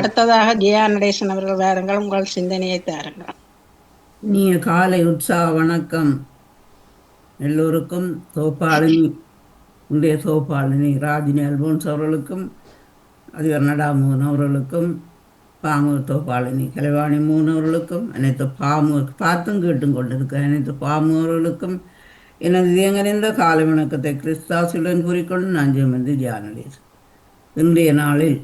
அடுத்ததாக ஜெயா நடேசன் அவர்கள் வாருங்கள் உங்கள் சிந்தனையை தாருங்கள். நீ காலை உற்சாக வணக்கம். எல்லோருக்கும் தோப்பாளினி உடைய தோப்பாளினி ராஜினி அல்போன்ஸ் அவர்களுக்கும் அதிபர் நடாமோகன் அவர்களுக்கும் பாமூர் தோப்பாளினி கலைவாணி மூன் அவர்களுக்கும் அனைத்து பாமூர் பார்த்தும் கேட்டும் கொண்டிருக்க அனைத்து பாமூர்களுக்கும் எனது இயங்கறிந்த காலை வணக்கத்தை கிறிஸ்தாசுடன் கூறிக்கொண்டு நான் ஜெயமந்தி தியானடேஸ் இன்றைய நாளில்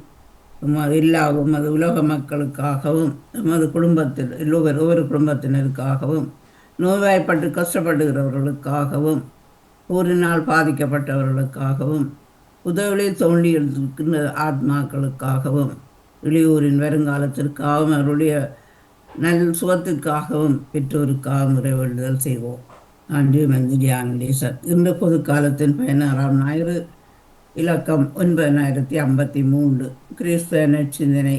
எமது எல்லா உமது உலக மக்களுக்காகவும் நமது குடும்பத்தில் ஒவ்வொரு ஒவ்வொரு குடும்பத்தினருக்காகவும் நோய்வாய்ப்பட்டு கஷ்டப்படுகிறவர்களுக்காகவும் ஊரினால் பாதிக்கப்பட்டவர்களுக்காகவும் உதவியில் தோண்டி இருக்கின்ற ஆத்மாக்களுக்காகவும் இளையோரின் வருங்காலத்திற்காகவும் அவருடைய நல் சுகத்திற்காகவும் பெற்றோருக்காகவும் முறைவேடுதல் செய்வோம். நன்றி மந்திரி தியானடேசன் இந்த பொது காலத்தின் பயனாராம் ஞாயிறு இலக்கம் ஒன்பதனாயிரத்தி ஐம்பத்தி மூன்று. கிறிஸ்தவ சிந்தனை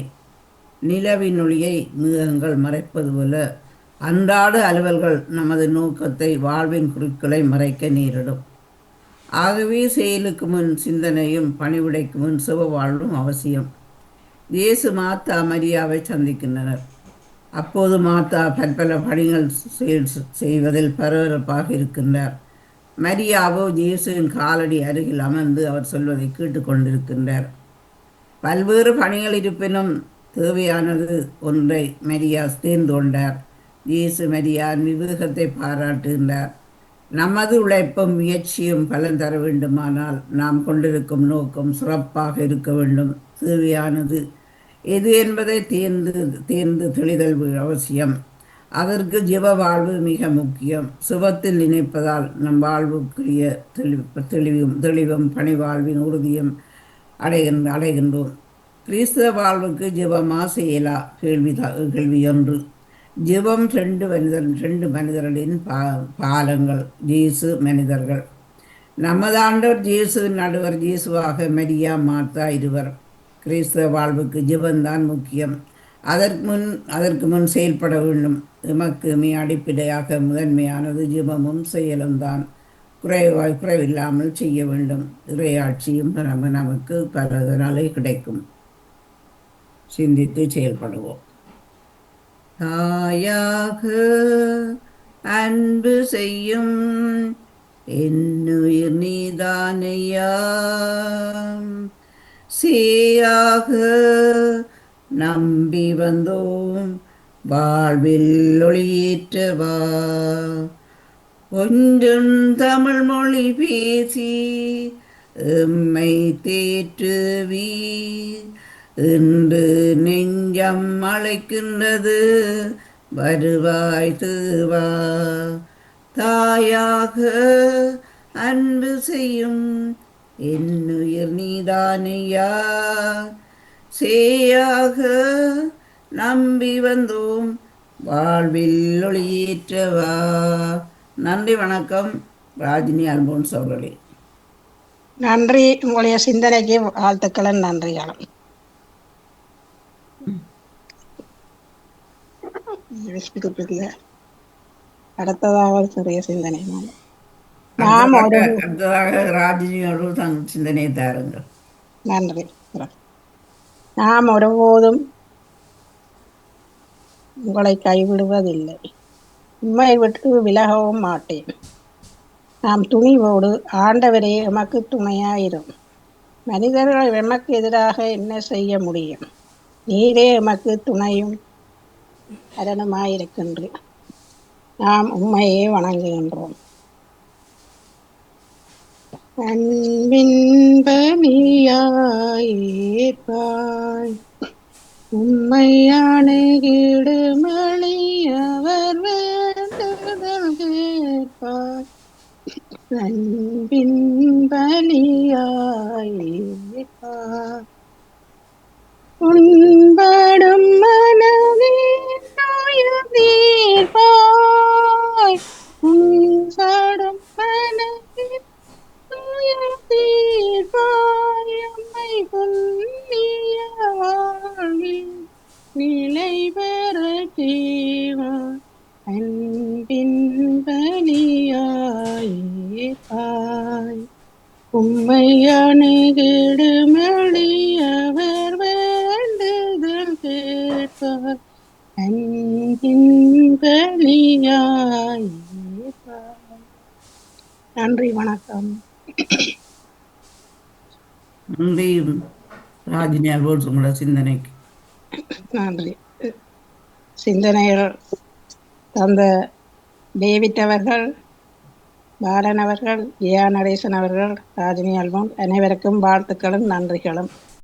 நிலவின் ஒளியை மிருகங்கள் மறைப்பது போல அன்றாட அலுவல்கள் நமது நோக்கத்தை வாழ்வின் குறிக்களை மறைக்க நேரிடும். ஆகவே செயலுக்கு முன் சிந்தனையும் பணிவிடைக்கு முன் சுப வாழ்வும் அவசியம். இயேசு மாத்தா மரியாவை சந்திக்கின்றனர். அப்போது மாத்தா பற்பல பணிகள் செய்வதில் பரபரப்பாக இருக்கின்றார். மரியாவோ ஜேசுவின் காலடி அருகில் அமர்ந்து அவர் சொல்வதை கேட்டுக்கொண்டிருக்கின்றார் பல்வேறு பணிகள் இருப்பினும் தேவையானது ஒன்றை மரியா தேர்ந்து கொண்டார் இயேசு மரியா விவேகத்தை பாராட்டுகின்றார். நமது உழைப்பும் முயற்சியும் பலன் தர வேண்டுமானால் நாம் கொண்டிருக்கும் நோக்கம் சிறப்பாக இருக்க வேண்டும். தேவையானது எது என்பதை தேர்ந்து தேர்ந்து தெளிதல் அவசியம். அதற்கு ஜீவ வாழ்வு மிக முக்கியம். சுபத்தில் நினைப்பதால் நம் வாழ்வுக்குரிய தெளிவு தெளிவும் தெளிவும் பணிவாழ்வின் உறுதியும் அடைகின்ற அடைகின்றோம். கிறிஸ்தவ வாழ்வுக்கு ஜிபமா செயலா கேள்வி கேள்வி ஒன்று. ஜிபம் ரெண்டு மனிதர் ரெண்டு மனிதர்களின் பா பாலங்கள். ஜீசு மனிதர்கள். நமது ஆண்டவர் ஜீசுவின் நடுவர் ஜீசுவாக மரியா மாத்தா இருவர். கிறிஸ்தவ வாழ்வுக்கு ஜிபந்தான் முக்கியம். அதற்கு முன் அதற்கு முன் செயல்பட வேண்டும். எமக்கு மீ அடிப்படையாக முதன்மையானது ஜிபமும் செயலும் தான். குறைவாய் குறைவில்லாமல் செய்ய வேண்டும். இறையாட்சியும் நம்ம நமக்கு பலதனாலே கிடைக்கும். சிந்தித்து செயல்படுவோம். தாயாக அன்பு செய்யும் என்னுயிர் நீதானையா? சீயாக நம்பி வந்தோம். வாழ்வில் ஒளியேற்றவா ஒன்றும் தமிழ் மொழி பேசி எம்மை தேற்றுவி இன்று நெஞ்சம் அழைக்கின்றது வருவாய் தேவா. தாயாக அன்பு செய்யும் என்னுயிர் நீதானையா. சேயாக நம்பி வந்தோம். வாழ்வில் ஒளியேற்றவா. நன்றி வணக்கம். ராஜினி அல்போன்ஸ் அவர்களே நன்றி. உங்களுடைய சிந்தனைக்கு வாழ்த்துக்களும் நன்றிகளும். அடுத்ததாக ஒரு சிறிய சிந்தனை. நாம் அடுத்ததாக ராஜினி அவர்கள் தன் சிந்தனையை தாருங்கள். நன்றி. நாம் ஒருபோதும் உங்களை கைவிடுவதில்லை. உண்மை விட்டு விலகவும் மாட்டேன். நாம் துணிவோடு ஆண்டவரே எமக்கு துணையாயிரும். மனிதர்கள் எமக்கு எதிராக என்ன செய்ய முடியும்? நீரே எமக்கு துணையும் அரணமாயிருக்கின்ற. நாம் உண்மையே வணங்குகின்றோம். அன்பின் பணியாயிருப்பாய் உண்மையான கீடுமணி அவர் வேண்டுதல் கேட்பாய் அன்பின் பலியாயிருப்பாய் செய்வாய் அன்பின் பலியாயிருப்பாய் உம்மை அணுகிடுமடி அவர் வேண்டுதல் இருப்பாய் அன்பின் பலியாய் இருப்பாய் நன்றி வணக்கம். நன்றியும் ராஜினி அல்போர்ட்ஸ் உங்களோட சிந்தனைக்கு. நன்றி. சிந்தனைகள் தந்த டேவிட் அவர்கள் பாலன் அவர்கள் ஜியா நடேசன் அவர்கள் ராஜினி அல்போன் அனைவருக்கும் வாழ்த்துக்களும் நன்றிகளும்.